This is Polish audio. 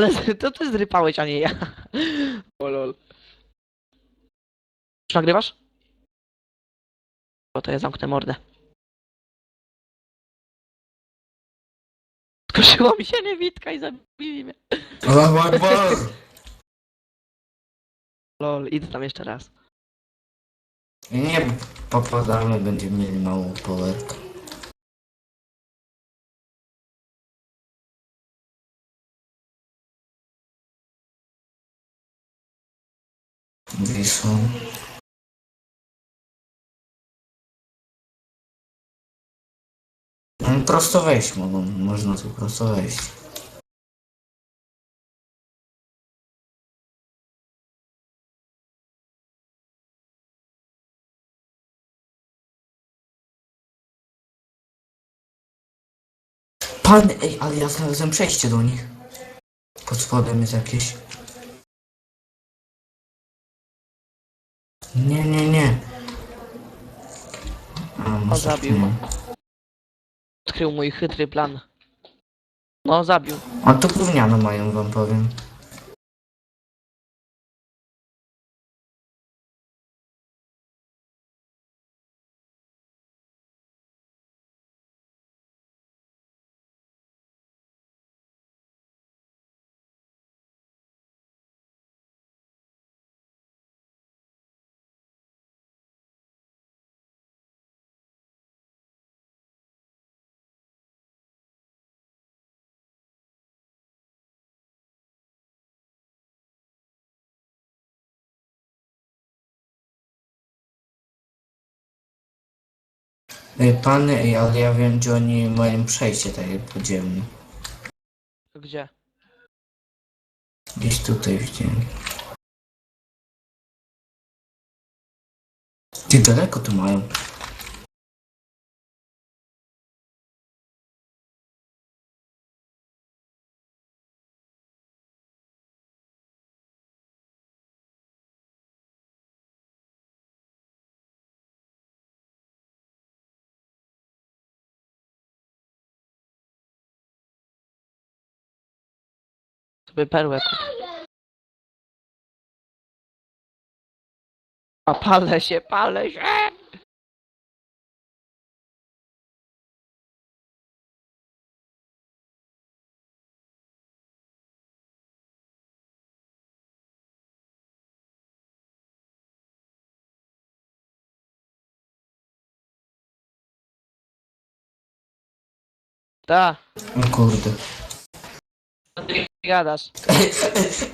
Ale to ty zrypałeś, a nie ja. O lol. Już nagrywasz? Bo to ja zamknę mordę. Skoczyła mi się niewitka i zabili mnie. Allahu Akbar! Lol, idę tam jeszcze raz. Nie popadamy, będziemy mieli małą powerkę. Wisłą. No, prosto wejść mogą, można tu prosto wejść. Pan, ej, ale ja znalazłem przejście do nich. Pod spodem jest jakieś. Nie, nie, nie. A, może zabił. nie. Odkrył mój chytry plan. No, zabił. A to gówniano mają, wam powiem. Ej, ale ja wiem, gdzie oni mają przejście takie podziemne. Gdzie? Gdzieś tutaj widziałem. Ty daleko tu mają. Sobie perłę. A palę się, palę się! Ta, O kurde. Ty gadasz.